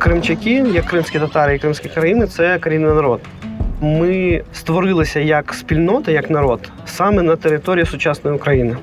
Кримчаки, як кримські татари і кримські країни, це корінний народ. Ми створилися як спільнота, як народ, саме на території сучасної України.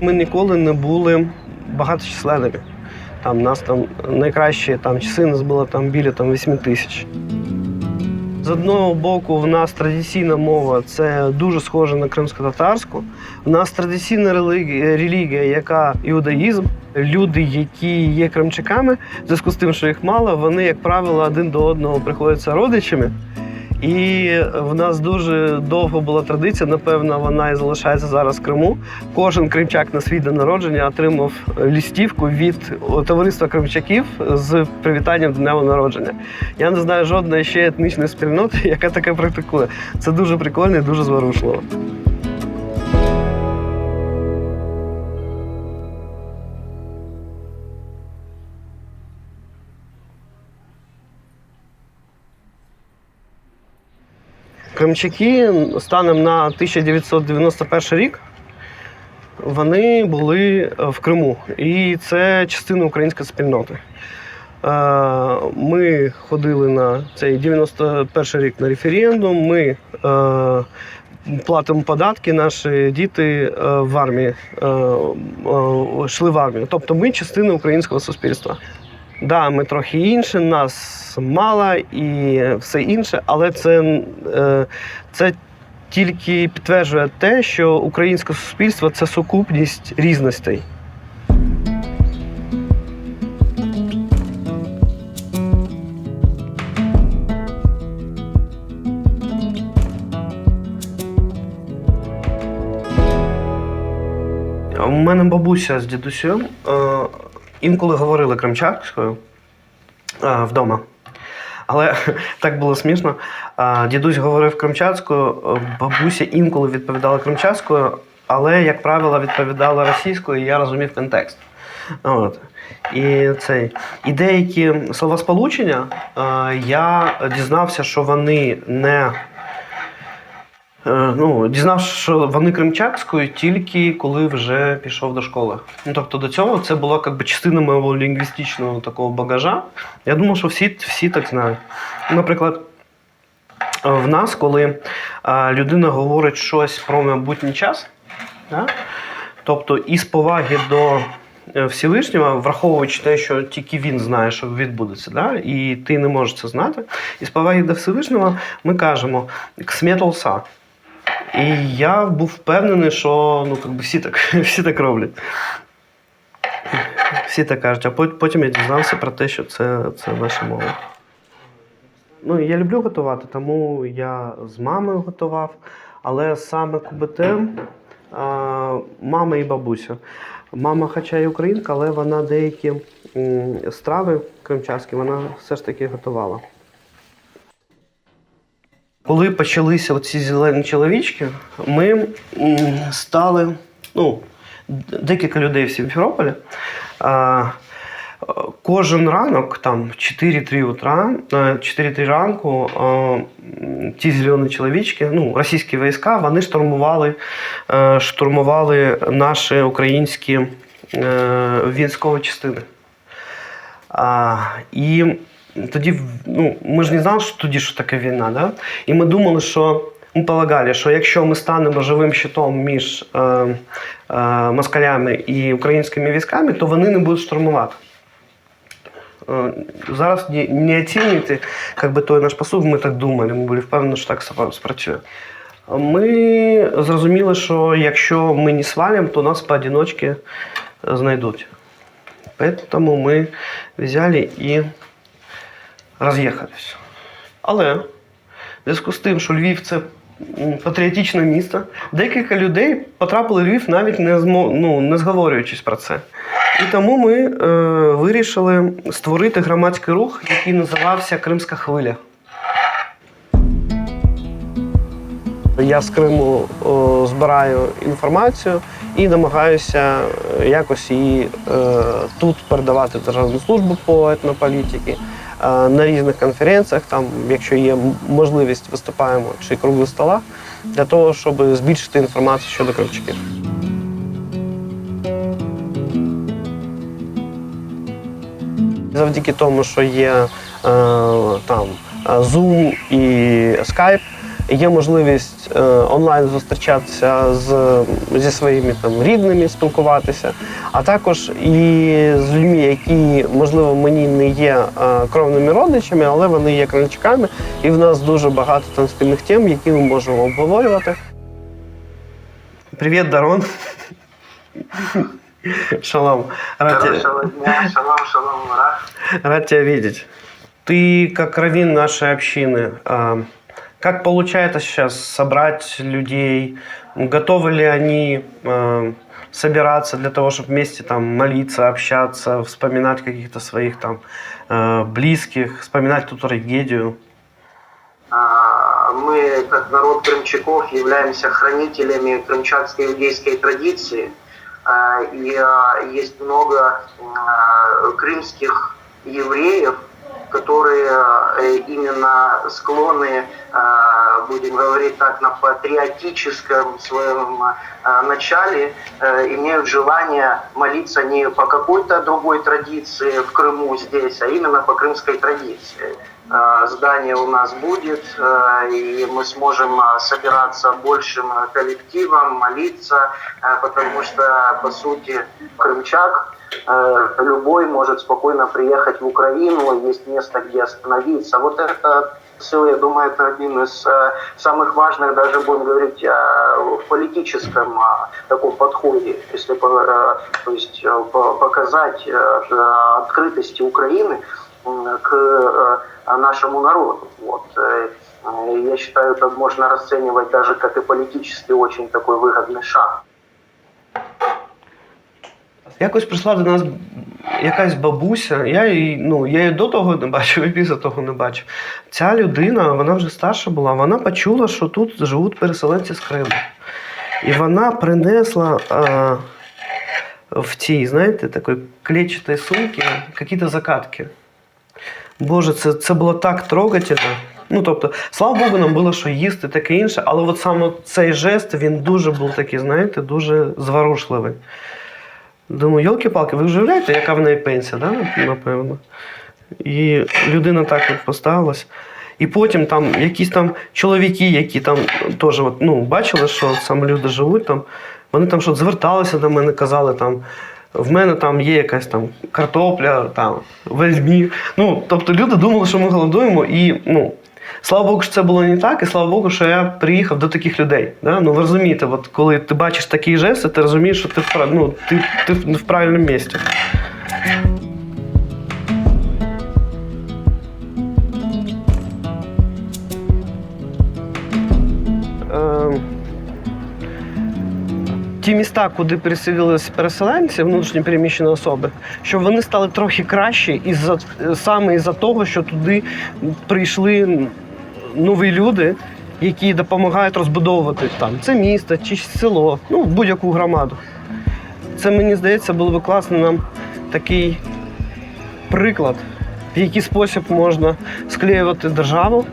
Ми ніколи не були багаточисленними. Там нас там найкращі там часи нас було там біля там 8 тисяч. З одного боку, в нас традиційна мова це дуже схоже на кримсько-татарську. У нас традиційна релігія, яка іудаїзм. Люди, які є кримчаками, в зв'язку з тим, що їх мало, вони, як правило, один до одного приходяться родичами. І в нас дуже довго була традиція, напевно, вона і залишається зараз в Криму. Кожен кримчак на свій день народження отримав лістівку від товариства кримчаків з привітанням до дня народження. Я не знаю жодної ще етнічної спільноти, яка таке практикує. Це дуже прикольно і дуже зворушливо. Кримчаки станом на 1991 рік вони були в Криму, і це частина української спільноти. Е, Ми ходили на цей 91 рік на референдум. Ми е, платимо податки, наші діти е, в армії е, е, йшли в армію. Тобто ми частина українського суспільства. Да, ми трохи інші, нас мало і все інше, але це, е, це тільки підтверджує те, що українське суспільство це сукупність різностей. У мене бабуся з дідусем е, інколи говорили кримчацькою е, вдома. Але так було смішно. Дідусь говорив кримчацькою, е, бабуся інколи відповідала кримчацькою, але, як правило, відповідала російською, і я розумів контекст. От. І, цей. і деякі словосполучення я дізнався, що вони не. Е, Ну, дізнався, що вони кримчацькою тільки коли вже пішов до школи. Ну, тобто до цього це була якби, частина моєго лінгвістичного такого багажа. Я думав, що всі, всі так знають. Наприклад, в нас, коли е, людина говорить щось про майбутній час, да? тобто із поваги до е, Всевишнього, враховуючи те, що тільки він знає, що відбудеться, да? і ти не можеш це знати. Із поваги до Всевишнього ми кажемо «ксметолса». І я був впевнений, що ну, как би всі, так, всі так роблять. Всі так кажуть, а потім я дізнався про те, що це, це наша мова. Ну, я люблю готувати, тому я з мамою готував, але саме КБТ а, мама і бабуся. Мама, хоча і українка, але вона деякі страви кримчацькі вона все ж таки готувала. Коли почалися оці зелені чоловічки, ми стали, ну, декілька людей в Сімферополі. Е, кожен ранок, там 4-3 утра, е, 4-3 ранку, е, ті зелені чоловічки, ну, російські війська, вони штурмували, е, штурмували наші українські е, військові частини. І тоді ну, ми ж не знали, що тоді що таке війна, да? і ми думали, що ми полагали, що якщо ми станемо живим щитом між е, е, москалями і українськими військами, то вони не будуть штурмувати. Е, Зараз не, не оцінюйте би, той наш посуд, ми так думали, ми були впевнені, що так спрацює. Ми зрозуміли, що якщо ми не свалимо, то нас поодиночки знайдуть. Поэтому ми взяли і роз'їхались. Але в зв'язку з тим, що Львів це патріотичне місто, декілька людей потрапили в Львів навіть не, змо, ну, не зговорюючись про це. І тому ми е, вирішили створити громадський рух, який називався Кримська хвиля. Я з Криму о, збираю інформацію і намагаюся е, якось її е, тут передавати Державну службу по етнополітики. На різних конференціях, там, якщо є можливість, виступаємо чи круглих столах, для того, щоб збільшити інформацію щодо кравчуків. Завдяки тому, що є е, там е, Zoom і Skype, є можливість е, онлайн зустрічатися з, зі своїми там рідними, спілкуватися, а також і з людьми, які, можливо, мені не є е, кровними родичами, але вони є кранчиками, і в нас дуже багато там спільних тем, які ми можемо обговорювати. Привіт, Дарон. Шалом. Рад, те- шалом, шалом, рад. рад тебя видеть. Ты как раввин нашей общины, как получается сейчас собрать людей? Готовы ли они а, собираться для того, чтобы вместе там молиться, общаться, вспоминать каких-то своих там а, близких, вспоминать ту трагедию? А, Мы, как народ крымчаков, являемся хранителями крымчатской иудейской традиции. А, И а, есть много крымских евреев, которые э, именно склонны, а, будем говорить так, на патриотическом своем а, начале, э, имеют желание молиться не по какой-то другой традиции в Крыму здесь, а именно по крымской традиции. А, Здание у нас будет, э, и мы сможем а, собираться большим а, коллективом, молиться, а, потому что, по сути, крымчак э, любой может спокойно приехать в Украину, есть место, где остановиться. Вот это все, я думаю, это один из э, самых важных, даже будем говорить, э, в политическом э, таком подходе, если по- э, то есть, э, по- показать э, э, открытости Украины м, к э, нашему народу. Вот. э, э, Я считаю, это можно расценивать даже как и политически очень такой выгодный шаг. Якось прийшла до нас якась бабуся. Я її, ну, я її до того не бачив, і після того не бачив. Ця людина, вона вже старша була, вона почула, що тут живуть переселенці з Криму. І вона принесла а, в цій, знаєте, такої клетчатой сумці якісь закатки. Боже, це, це було так трогательно. Ну, тобто, слава Богу, нам було що їсти, таке інше, але от саме цей жест він дуже був такий, знаєте, дуже зворушливий. Думаю, йолки-палки, ви вже уявляєте, яка в неї пенсія, да? напевно. І людина так от поставилась. І потім там якісь там чоловіки, які там теж от, ну, бачили, що саме люди живуть там, вони там щось зверталися до мене, казали там. В мене там є якась там картопля, там вельмі. Ну, тобто люди думали, що ми голодуємо, і ну, слава Богу, що це було не так, і слава Богу, що я приїхав до таких людей. Да? Ну, ви розумієте, от коли ти бачиш такі жести, ти розумієш, що ти в, ну, ти, ти в правильному місці. Ті міста, куди переселилися переселенці, внутрішньо переміщені особи, щоб вони стали трохи кращі із-за саме із-за того, що туди прийшли нові люди, які допомагають розбудовувати там це місто чи село, ну будь-яку громаду. Це мені здається було би класно нам такий приклад, в який спосіб можна склеювати державу.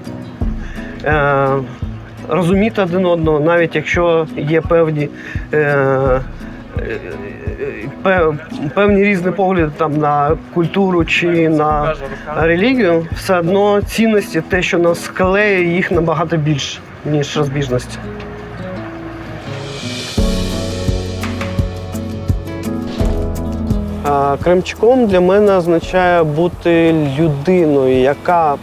Е, розуміти один одного, навіть якщо є певні, е, е, певні різні погляди там, на культуру чи на релігію, все одно цінності, те, що нас склеює, їх набагато більше, ніж розбіжності. А, для мене означає бути людиною, яка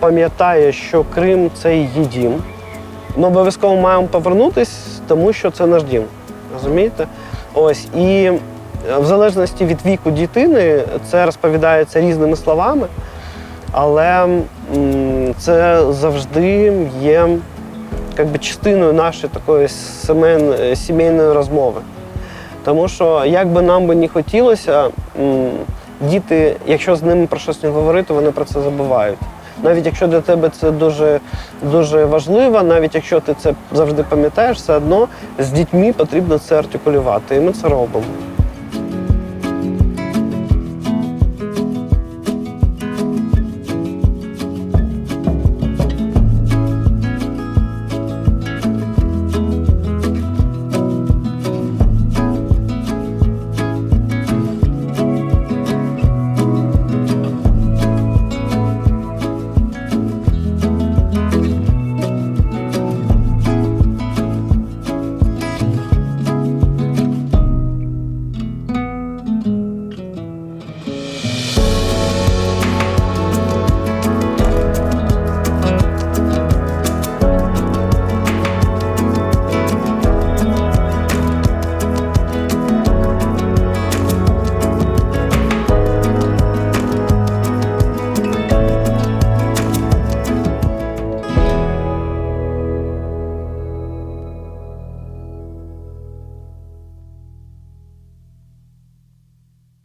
пам'ятає, що Крим це її дім. Ми обов'язково маємо повернутись, тому що це наш дім. Розумієте? Ось і е, в залежності від віку дитини це розповідається різними словами, але це завжди є би, частиною нашої такої сімейної розмови. Тому що як би нам би не хотілося, діти, якщо з ними про щось не говорити, вони про це забувають. Навіть якщо для тебе це дуже, дуже важливо, навіть якщо ти це завжди пам'ятаєш, все одно з дітьми потрібно це артикулювати. І ми це робимо.